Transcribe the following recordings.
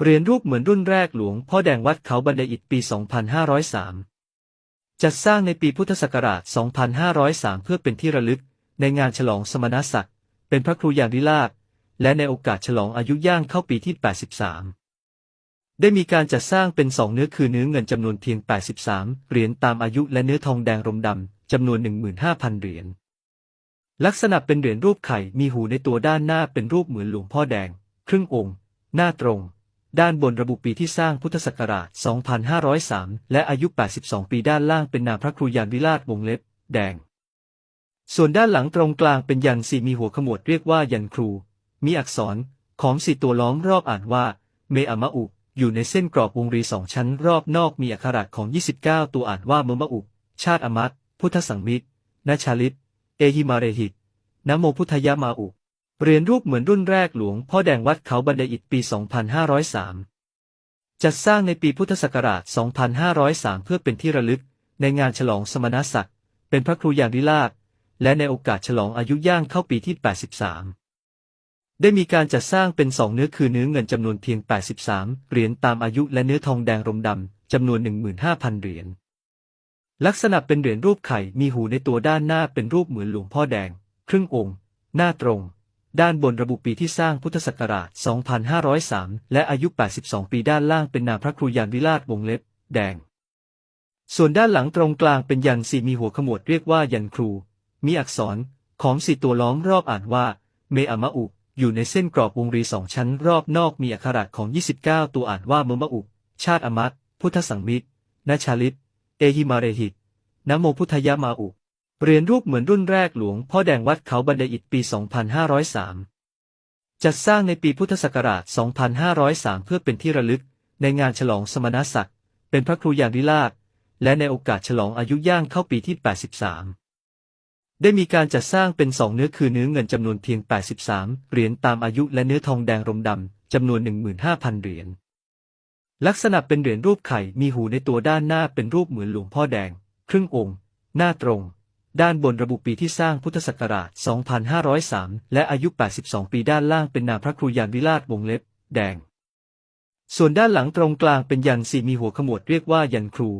เหรียญรูปเหมือนรุ่นแรกหลวงพ่อแดงวัดเขาบันไดอิฐปี 2503 จัดสร้างในปีพุทธศักราช 2503 เพื่อเป็นที่ระลึก ในงานฉลองสมณศักดิ์ เป็นพระครูยานวิลาภและในโอกาสฉลองอายุย่างเข้าปีที่ 83 ได้มีการจัดสร้างเป็นสองเนื้อคือเนื้อเงินจำนวนเพียง 83 เหรียญตามอายุและเนื้อทองแดงรมดำจำนวน 15,000 เหรียญ ลักษณะเป็นเหรียญรูปไข่มีหูในตัวด้านหน้าเป็นรูปเหมือนหลวงพ่อแดง ครึ่งองค์ หน้าตรง ด้านบนระบุปีที่สร้างพุทธศักราช 2503 และอายุ 82 ปีด้านล่างเป็นนามพระครูยานวิราชวงเล็บ แดง ส่วนด้านหลังตรงกลางเป็นยันสีมีหัวขมวดเรียกว่ายันครู มีอักษรของสี่ตัวล้อมรอบอ่านว่า เมอมะอุ อยู่ในเส้นกรอบวงรีสองชั้นรอบนอกมีอักขระของ 29 ตัวอ่านว่าเมมะอุ ชาติอมัตพุทธสังมิตรนาชาลิต เอหิมาเรหิตนโมพุทธยามาอุ เหรียญรูปเหมือนรุ่นแรกหลวงพ่อแดงวัดเขาบันไดอิฐปี 2503 จัดสร้างในปีพุทธศักราช 2503 เพื่อเป็นที่ระลึก ในงานฉลองสมณศักดิ์ เป็นพระครูยานวิลาภและในโอกาสฉลองอายุย่างเข้าปีที่ 83 ได้มีการจัดสร้างเป็นสองเนื้อคือเนื้อเงินจำนวนเพียง 83 เหรียญตามอายุและเนื้อทองแดงรมดำจำนวน 15,000 เหรียญ ลักษณะเป็นเหรียญรูปไข่มีหูในตัวด้านหน้าเป็นรูปเหมือนหลวงพ่อแดง ครึ่งองค์ หน้าตรง ด้านบนระบุปีที่สร้างพุทธศักราช 2503 และอายุ 82 ปีด้านล่างเป็นนามพระครูยานวิราชวงเล็บ แดง ส่วนด้านหลังตรงกลางเป็นยันสีมีหัวขมวดเรียกว่ายันครู มีอักษรของสีตัวล้อมรอบอ่านว่า เมอมะอุ อยู่ในเส้นกรอบวงรีสองชั้นรอบนอกมีอักขระของ 29 ตัวอ่านว่าเมมะอุ ชาติอมัตพุทธสังมิตรนาชาลิต เอหิมาเรหิตนโมพุทธยามาอุ เหรียญรูปเหมือนรุ่นแรกหลวงพ่อแดงวัดเขาบันไดอิฐปี 2503 จัดสร้างในปีพุทธศักราช 2503 เพื่อเป็นที่ระลึกในงานฉลองสมณศักดิ์เป็นพระครูยานวิลาภและในโอกาสฉลองอายุย่างเข้าปีที่ 83 ได้มีการจัดสร้างเป็นสองเนื้อคือเนื้อเงินจำนวนเพียง 83 เหรียญตามอายุและเนื้อทองแดงรมดำจำนวน 15,000 เหรียญ ลักษณะเป็นเหรียญรูปไข่มีหูในตัวด้านหน้าเป็นรูปเหมือนหลวงพ่อแดง ครึ่งองค์ หน้าตรง ด้านบนระบุปีที่สร้างพุทธศักราช 2503 และอายุ 82 ปีด้านล่างเป็นนามพระครูยานวิราชวงเล็บ แดง ส่วนด้านหลังตรงกลางเป็นยันสีมีหัวขมวดเรียกว่ายันครู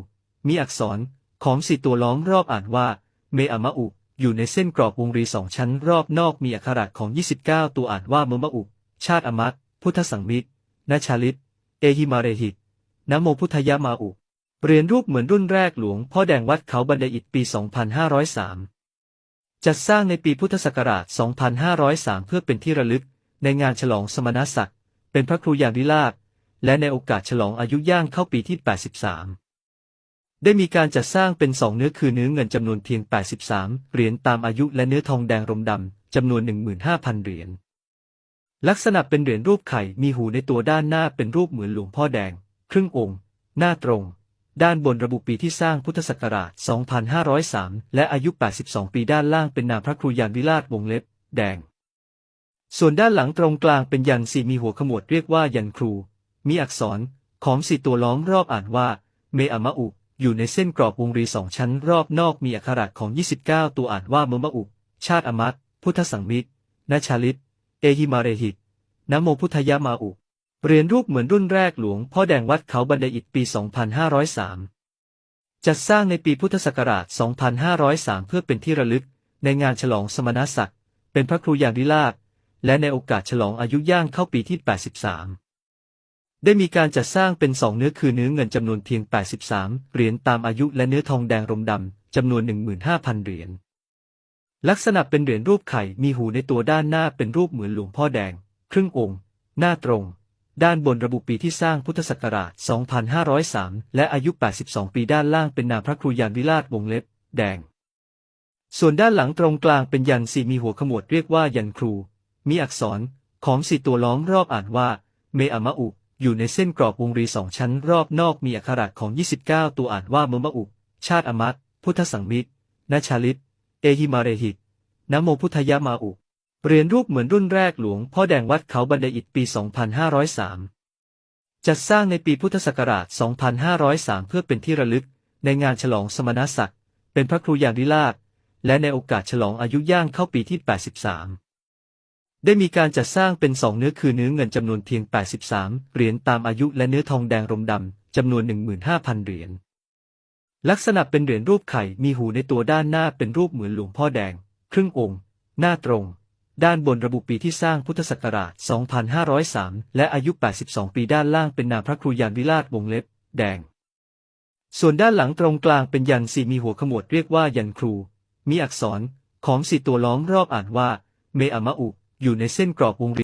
มีอักษรของสี่ตัวล้อมรอบอ่านว่า เมอมะอุ อยู่ในเส้นกรอบวงรีสองชั้นรอบนอกมีอักขระของ 29 ตัวอ่านว่าเมมะอุ ชาติอมัตพุทธสังมิตรนาชาลิต เอหิมาเรหิตนโมพุทธยามาอุ เหรียญรูปเหมือนรุ่นแรกหลวงพ่อแดงวัดเขาบันไดอิฐปี 2503 จัดสร้างในปีพุทธศักราช 2503 เพื่อเป็นที่ระลึกในงานฉลองสมณศักดิ์เป็นพระครูยานวิลาภและในโอกาสฉลองอายุย่างเข้าปีที่ 83 ได้มีการจัดสร้างเป็นสองเนื้อคือเนื้อเงินจำนวนเพียง 83 เหรียญตามอายุและเนื้อทองแดงรมดำจำนวน 15,000 เหรียญ ลักษณะเป็นเหรียญรูปไข่มีหูในตัวด้านหน้าเป็นรูปเหมือนหลวงพ่อแดง ครึ่งองค์ หน้าตรง ด้านบนระบุปีที่สร้างพุทธศักราช 2503 และอายุ 82 ปีด้านล่างเป็นนามพระครูยานวิราชวงเล็บ แดง ส่วนด้านหลังตรงกลางเป็นยันสีมีหัวขมวดเรียกว่ายันครู มีอักษรของสี่ตัวล้อมรอบอ่านว่า เมอมะอุ อยู่ในเส้นกรอบวงรีสองชั้นรอบนอกมีอักขระของ 29 ตัวอ่านว่าเมมะอุ ชาติอมัตพุทธสังมิตรนาชาลิต เอหิมาเรหิตนโมพุทธยามาอุ เหรียญรูปเหมือนรุ่นแรกหลวงพ่อแดงวัดเขาบันไดอิฐปี 2503 จัดสร้างในปีพุทธศักราช 2503 เพื่อเป็นที่ระลึกในงานฉลองสมณศักดิ์เป็นพระครูอย่านวิลาภและในโอกาสฉลองอายุย่างเข้าปีที่ 83 ได้มีการจัดสร้างเป็นสองเนื้อคือเนื้อเงินจำนวนเพียง 83 เหรียญตามอายุและเนื้อทองแดงรมดำจำนวน 15,000 เหรียญ ลักษณะเป็นเหรียญรูปไข่มีหูในตัวด้านหน้าเป็นรูปเหมือนหลวงพ่อแดง ครึ่งองค์ หน้าตรง ด้านบนระบุปีที่สร้างพุทธศักราช 2503 และอายุ 82 ปีด้านล่างเป็นนามพระครูยานวิราชวงเล็บ แดง ส่วนด้านหลังตรงกลางเป็นยันสีมีหัวขมวดเรียกว่ายันครู มีอักษรของสีตัวล้อมรอบอ่านว่า เมอะมะอุ อยู่ในเส้นกรอบวงรีสองชั้นรอบนอกมีอักขระของ 29 ตัวอ่านว่าเมมะอุ ชาติอมัตพุทธสังมิตรนาชาลิต เอหิมาเรหิตนะโมพุทธยามาอุ เหรียญรูปเหมือนรุ่นแรกหลวงพ่อแดงวัดเขาบันไดอิฐปี 2503 จัดสร้างในปีพุทธศักราช 2503 เพื่อเป็นที่ระลึกในงานฉลองสมณศักดิ์เป็นพระครูยานวิลาภและในโอกาสฉลองอายุย่างเข้าปีที่ 83 ได้มีการจัดสร้างเป็นสองเนื้อคือเนื้อเงินจำนวนเพียง 83 เหรียญตามอายุและเนื้อทองแดงรมดำจำนวน 15,000 เหรียญ ลักษณะเป็นเหรียญรูปไข่มีหูในตัวด้านหน้าเป็นรูปเหมือนหลวงพ่อแดง ครึ่งองค์ หน้าตรง ด้านบนระบุปีที่สร้างพุทธศักราช 2503 และอายุ 82 ปีด้านล่างเป็นนามพระครูยานวิราชวงเล็บ แดง ส่วนด้านหลังตรงกลางเป็นยันสีมีหัวขมวดเรียกว่ายันครู มีอักษรของสีตัวล้อมรอบอ่านว่า เมอมะอุ อยู่ในเส้นกรอบวงรี